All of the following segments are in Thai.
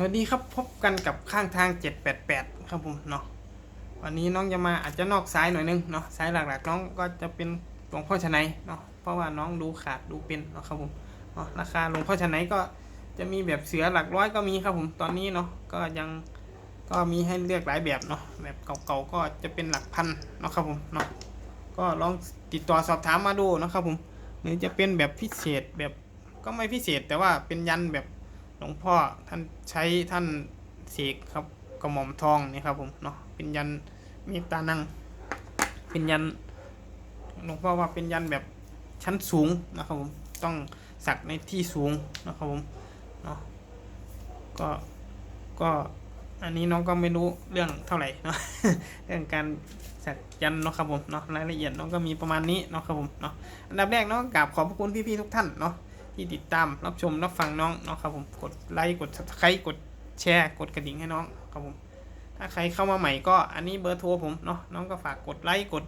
สวัสดีครับพบกันกับข้างทาง 788 ครับผมเนาะวันนี้น้องจะมาอาจจะนอกซ้ายหน่อยนึงเนาะซ้ายหลักๆ น้องก็จะเป็นหลวงพ่อชนัยเนาะเพราะว่าน้องดูขาดดูเป็นเนาะครับผมเนาะราคาหลวงพ่อชนัยก็จะมีแบบเสือหลักร้อยก็มีครับผมตอนนี้เนาะก็ยังก็มีให้เลือกหลายแบบเนาะแบบเก่าๆก็จะเป็นหลักพันเนาะครับผมเนาะก็ลองติดต่อสอบถามมาดูนะครับผมหรือจะเป็นแบบพิเศษแบบก็ไม่พิเศษแต่ว่าเป็นยันแบบ หลวงพ่อท่านใช้ท่านเสกครับกระหม่อมทองนี่ครับผมเนาะเป็นยันมตตานัง เป็นยันหลวงพ่อว่าเป็นยันแบบชั้นสูงนะครับผมต้องสักในที่สูงนะครับผมเนาะก็ก็อันนี้น้องก็ไม่รู้เรื่องเท่าไหร่เนาะเรื่องการสักยันเนาะครับผมเนาะรายละเอียดน้องก็มีประมาณนี้เนาะครับผมเนาะอันดับแรกน้องกราบขอบพระคุณพี่ๆทุกท่านเนาะ ที่ติดตามรับชมรับฟังน้องเนาะครับผมกดไลค์กด subscribe กดแชร์กดกระดิ่งให้น้องครับผมถ้าใครเข้ามาใหม่ก็อันนี้เบอร์โทรผมเนาะน้องก็ฝากกดไลค์กด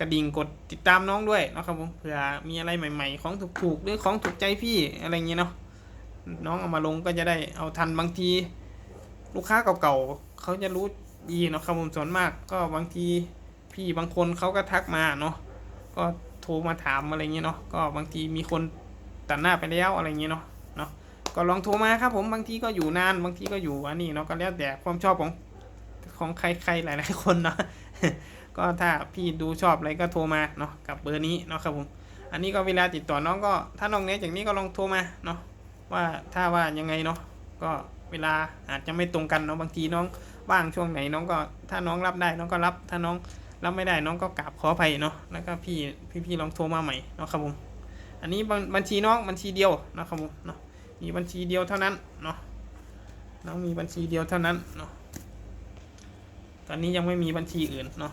กระดิ่งกดติดตามน้องด้วยเนาะครับผมเผื่อมีอะไรใหม่ ๆ ของถูกๆหรือของถูกใจพี่อะไรเงี้ยเนาะน้องเอามาลงก็จะได้เอาทันบางที ลูกค้าเก่าๆเขาจะรู้ดีเนาะครับผมส่วนมาก ก็บางทีพี่บางคนเขาก็ทักมาเนาะก็โทรมาถามอะไรเงี้ยเนาะก็บางทีมีคน ตัดหน้าไปแล้วอะไรอย่างเงี้ยเนาะเนาะก็ลองโทรมาครับผมบางทีก็อยู่นานบางทีก็อยู่อันนี้เนาะก็แล้วแต่ความชอบของของใครๆหลายๆคนเนาะก็ถ้าพี่ดูชอบอะไรก็โทรมาเนาะกับเบอร์นี้เนาะครับผมอันนี้ก็เวลาติดต่อน้องก็ถ้าน้องเนี้ยจากนี้ก็ลองโทรมาเนาะว่าถ้าว่ายังไงเนาะก็เวลาอาจจะไม่ตรงกันเนาะบางทีน้องว่างช่วงไหนน้องก็ถ้าน้องรับได้น้องก็รับถ้าน้องรับไม่ได้น้องก็กราบขออภัยเนาะแล้วก็พี่พี่ๆลองโทรมาใหม่เนาะครับผม อันนี้บัญชีน้องบัญชีเดียวนะครับผมเนาะมีบัญชีเดียวเท่านั้นเนาะน้องมีบัญชีเดียวเท่านั้นเนาะตอนนี้ยังไม่มีบัญชีอื่นเนาะ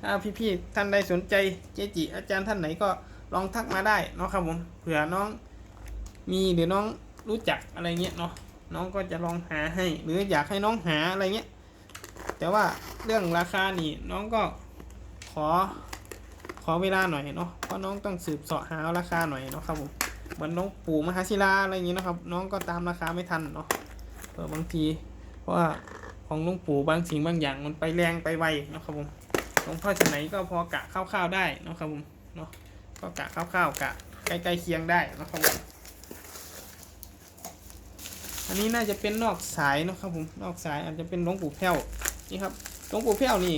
ถ้าพี่ๆท่านใดสนใจเจจิอาจารย์ท่านไหนก็ลองทักมาได้เนาะครับผมเผื่อน้องมีหรือน้องรู้จักอะไรเงี้ยเนาะน้องก็จะลองหาให้ หรืออยากให้น้องหาอะไรเงี้ยแต่ว่าเรื่องราคานี่น้องก็ขอ ขอเวลาหน่อยเนาะเพราะน้องต้องสืบเสาะหาราคาหน่อยเนาะครับผมเหมือนน้องปู่มหาศิลาอะไรอย่างนี้นะครับ น้องก็ตามราคาไม่ทันเนาะเออบางทีเพราะว่าของหลุงปู่บางสิ่งบางอย่างมันไปแรงไปไวเนาะครับผมหลวงพ่อชไหนก็พอกะคร่าวๆได้เนาะครับผมเนาะก็กะคร่าวๆกะใกล้ๆเคียงได้เนาะครับผมอันนี้น่าจะเป็นนอกสายเนาะครับผมนอกสายอาจจะเป็นหลวงปู่แพ้วนี่ครับหลวงปู่แพ้วนี่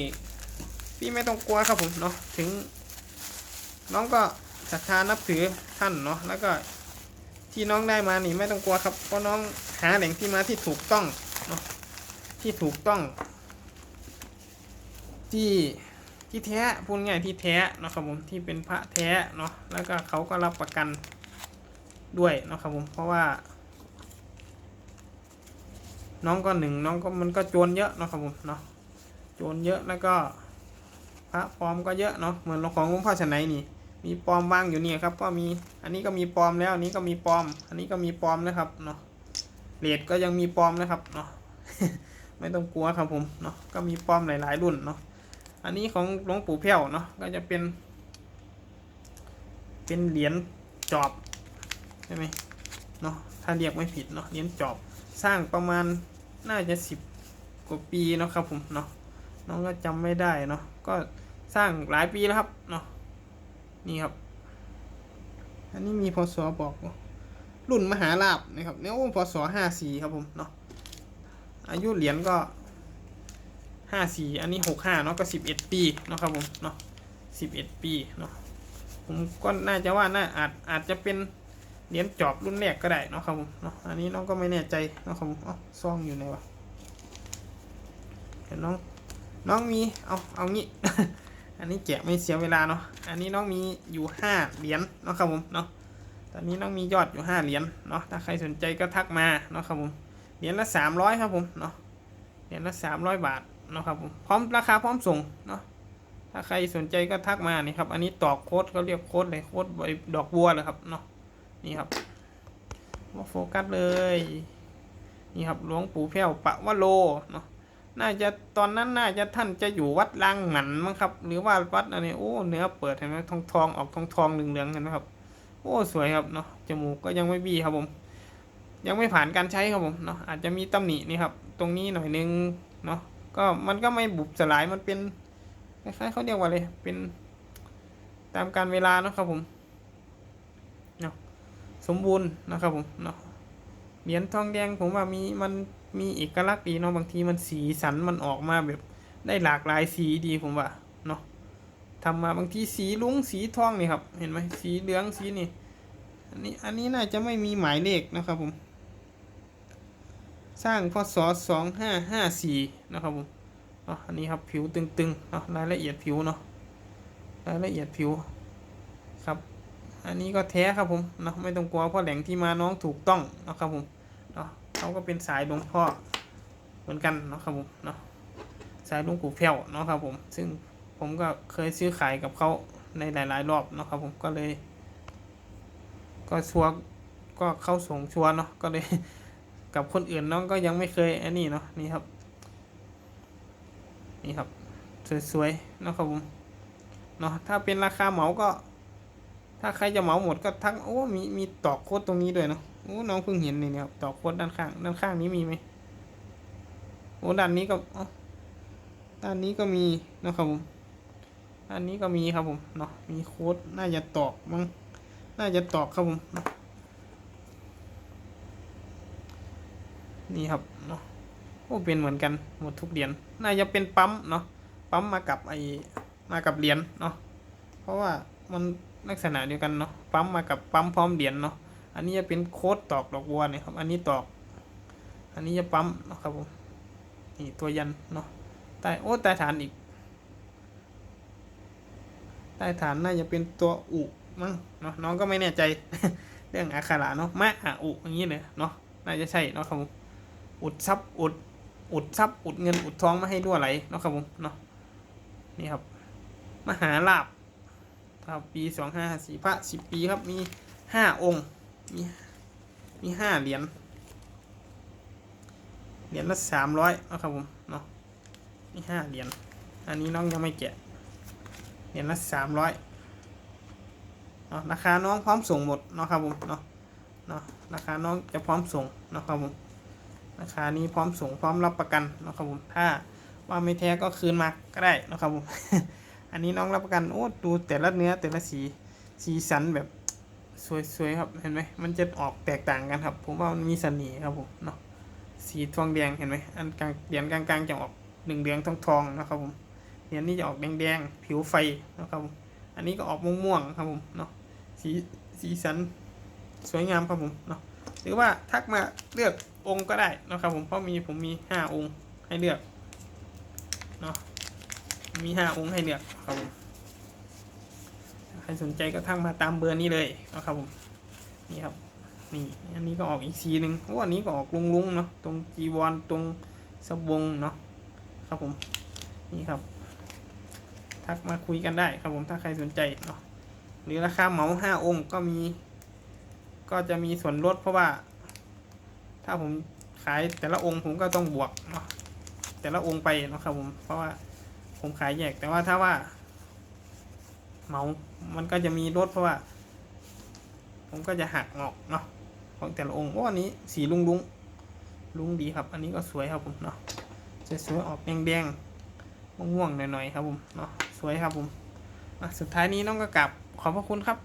พี่ไม่ต้องกลัวครับผมเนาะถึง น้องก็ศรัทธานับถือท่านเนาะแล้วก็ที่น้องได้มานี่ไม่ต้องกลัวครับเพราะน้องหาแหล่งที่มาที่ถูกต้องเนาะที่ถูกต้อง ที่ที่แท้พูดง่ายที่แท้เนาะครับผมที่เป็นพระแท้เนาะแล้วก็เขาก็รับประกันด้วยเนาะครับผมเพราะว่า น้องก็หนึ่งน้องก็มันก็โจรเยอะเนาะครับผมเนาะโจรเยอะแล้วก็พระปลอมก็เยอะเนาะเหมือนของหลวงพ่อชนัยนี่ มีปอมวางอยู่เนี่ยครับ ก็มีอันนี้ก็มีปอมแล้ว อันนี้ก็มีปอม อันนี้ก็มีปอมนะครับเนาะเลดก็ยังมีปอมนะครับเนาะไม่ต้องกลัวครับผมเนาะก็มีปอมหลาย ๆ รุ่นเนาะอันนี้ของหลวงปู่เพี้ยวเนาะก็จะเป็น เป็นเหรียญจอบใช่ไหมเนาะถ้าเรียกไม่ผิดเนาะเหรียญจอบสร้างประมาณน่าจะสิบกว่าปีเนาะครับผมเนาะน้องก็จำไม่ได้เนาะก็สร้างหลายปีแล้วครับเนาะ นี่ครับ อันนี้มีพศบอกรุ่นมหาลาบนะครับเนี่ยโอ้พศห้าสี่ครับผมเนาะอายุเหรียญก็ห้าสี่อันนี้หกห้าเนาะก็สิบเอ็ดปีเนาะครับผมเนาะสิบเอ็ดปีเนาะผมก็น่าจะว่าน่าอาจอาจจะเป็นเหรียญจอบรุ่นแรกก็ได้เนาะครับผมเนาะอันนี้น้องก็ไม่แน่ใจเนาะครับผมอ๋อซองอยู่ไหนวะเห็นน้องน้องมีเอาเอางี้ อันนี้แกะไม่เสียเวลาเนาะ อันนี้น้องมีอยู่ห้าเหรียญเนาะครับผมเนาะ ตอนนี้น้องมียอดอยู่ห้าเหรียญเนาะ ถ้าใครสนใจก็ทักมาเนาะครับผม เหรียญละสามร้อยครับผมเนาะ เหรียญละสามร้อยบาทเนาะครับผม พร้อมราคาพร้อมส่งเนาะ ถ้าใครสนใจก็ทักมานี่ครับ อันนี้ตอกโค้ดเขาเรียกโค้ดเลยโค้ดดอกบัวเลยครับเนาะ นี่ครับมาโฟกัสเลย นี่ครับหลวงปู่แพ้วปะวะโลเนาะ น่าจะตอนนั้นน่าจะท่านจะอยู่วัดลางหมันมั้งครับ หรือว่าวัดอะไรโอ้เนื้อเปิดเห็นไหมทองทองออกทองทองเหลืองๆเห็นไหมครับ โอ้สวยครับเนาะจมูกก็ยังไม่บี้ครับผม ยังไม่ผ่านการใช้ครับผมเนาะอาจจะมีตำหนินี่ครับ ตรงนี้หน่อยนึงเนาะก็มันก็ไม่บุบสลายมันเป็นคล้ายๆเขาเรียกว่าอะไรเป็นตามการเวลาเนาะครับผมเนาะสมบูรณ์นะครับผมเนาะเหรียญทองแดงผมว่ามีมัน มีเอกลักษณ์ดีเนาะบางทีมันสีสันมันออกมาแบบได้หลากหลายสีดีผมว่าเนาะทำมาบางทีสีลุงสีทองนี่ครับ เห็นไหมสีเหลืองสีนี่อันนี้อันนี้น่าจะไม่มีหมายเลขนะครับผม สร้างพศสองห้าห้าสี่นะครับผมเนาะอันนี้ครับผิวตึงๆเนาะรายละเอียดผิวเนาะรายละเอียดผิวครับ อันนี้ก็แท้ครับผมเนาะไม่ต้องกลัวเพราะแหล่งที่มาน้องถูกต้องนะครับผม เขาก็เป็นสายหลวงพ่อเหมือนกันเนาะครับผมเนาะสายหลวงปู่แพ้วเนาะครับผม ซึ่งผมก็เคยซื้อขายกับเขาในหลาย ๆ รอบเนาะครับผมก็เลย ก็ชัวก็เข้าส่งชัวเนาะก็เลย กับคนอื่นน้องก็ยังไม่เคยอันนี้เนาะนี่ครับ นี่ครับ สวยๆเนาะครับผมเนาะถ้าเป็นราคาเหมาก็ ถ้าใครจะเหมาหมดก็ทักโอ้มีมีตอกโคดตรงนี้ด้วยเนาะโอ้น้องเพิ่งเห็นนี่เนี่ยครับตอกโคดด้านข้าง ด้านข้างนี้มีไหมโอ้ด้านนี้ก็อ้าด้านนี้ก็มีนะครับผมด้านนี้ก็มีครับผมเนาะมีโค้ดน่าจะตอกมั้งน่าจะตอกครับผมนี่ครับเนาะโอ้เป็นเหมือนกันหมดทุกเหรียญน่าจะเป็นปั๊มเนาะปั๊มมากับไอมากับเหรียญเนาะเพราะว่ามัน ลักษณะเดียวกันเนาะปั๊มมากับปั๊มพร้อมเหรียญเนาะอันนี้จะเป็นโค้ดตอกดอกบัวเนี่ยครับ อันนี้ตอก อันนี้จะปั๊มเนาะครับผมนี่ตัวยันเนาะใต้โอ้ใต้ฐานอีกใต้ฐานน่าจะเป็นตัวอุมั้งเนาะน้องก็ไม่แน่ใจเรื่องอักขระเนาะมะอะอุอย่างนี้เลยเนาะน่าจะใช่เนาะครับผมอุดทรัพย์อุดอุดทรัพย์อุดเงินอุดทองไม่ให้รั่วไหลเนาะครับผมเนาะนี่ครับ มหาลาบ ครับปีสองห้าสี่พระสิบปีครับมีห้าองค์มีมีห้าเหรียญเหรียญละสามร้อยนะครับผมเนาะมีห้าเหรียญอันนี้น้องยังไม่แกะเหรียญละสามร้อยเนาะราคาน้องพร้อมส่งหมดเนาะครับผมเนาะเนาะราคาน้องจะพร้อมส่งเนาะครับผมราคานี้พร้อมส่งพร้อมรับประกันเนาะครับผมถ้าว่าไม่แท้ก็คืนมาก็ได้เนาะครับผม อันนี้น้องรับประกันโอ้ดูแต่ละเนื้อแต่ละสีสีสันแบบสวยๆครับเห็นไหมมันจะออกแตกต่างกันครับ ผมว่ามันมีเสน่ห์ครับผมเนาะสีทองแดงเห็นไหมอันกลางเหรียญกลางๆจะออกหนึ่งเหลืองทองทองๆนะครับผมเหรียญนี้จะออกแดงๆผิวไฟนะครับผมอันนี้ก็ออกม่วงๆครับผมเนาะสีสีสันสวยงามครับผมเนาะหรือว่าทักมาเลือกองค์ก็ได้นะครับผมเพราะมีผมมีห้าองค์ให้เลือกเนาะ มีห้าองค์ให้เลือกครับผมใครสนใจก็ทักมาตามเบอร์นี้เลยนะครับผมนี่ครับนี่อันนี้ก็ออกอีกสีหนึ่งโอ้อันนี้ก็ออกลุงๆเนาะตรงจีวรตรงสบงเนาะครับผมนี่ครับ ทักมาคุยกันได้ครับผมถ้าใครสนใจเนาะหรือราคาเหมาห้าองค์ก็มี ก็จะมีส่วนลดเพราะว่า ถ้าผมขายแต่ละองค์ผมก็ต้องบวกเนาะแต่ละองค์ไปนะครับผมเพราะว่า ผมขายแยก แต่ว่าถ้าว่าเหมามันก็จะมีลดเพราะว่า ผมก็จะหักออกเนาะของแต่ละองค์โอ้อันนี้สีลุงลุงลุงดีครับ อันนี้ก็สวยครับผมเนาะจะสวยออกแดงแดงม่วงๆหน่อยๆครับผมเนาะสวยครับผมอะสุดท้ายนี้น้องก็กลับขอบพระคุณครับ